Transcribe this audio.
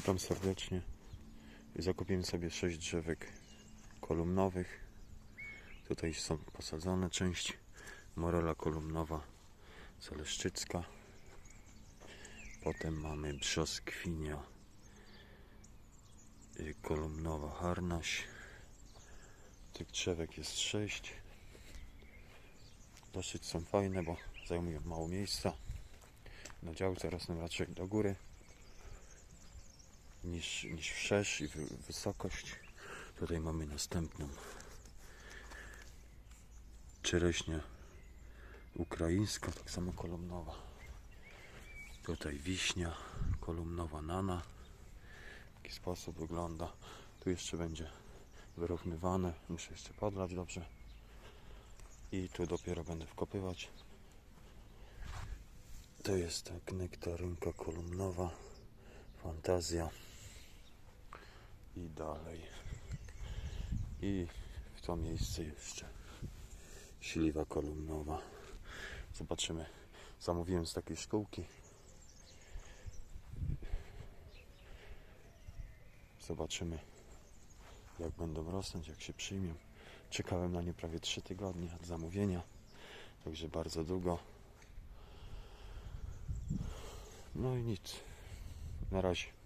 Witam serdecznie. Zakupiłem sobie 6 drzewek kolumnowych. Tutaj są posadzone część Morela kolumnowa Celeszczycka. Potem mamy brzoskwinia y, kolumnowa Harnaś. Tych drzewek jest 6. Dosyć są fajne, bo zajmują mało miejsca. Na działce rosną raczej do góry niż, niż wszerz i wy, wysokość. Tutaj mamy następną czereśnia ukraińska, tak samo kolumnowa. Tutaj wiśnia kolumnowa nana. W taki sposób wygląda. Tu jeszcze będzie wyrównywane. Muszę jeszcze podlać dobrze. I tu dopiero będę wkopywać. To jest tak nektarynka kolumnowa. Fantazja. I dalej. I w to miejsce jeszcze śliwa kolumnowa. Zobaczymy. Zamówiłem z takiej szkółki. Zobaczymy, jak będą rosnąć, jak się przyjmą. Czekałem na nie prawie 3 tygodnie od zamówienia, także bardzo długo. No i nic. Na razie.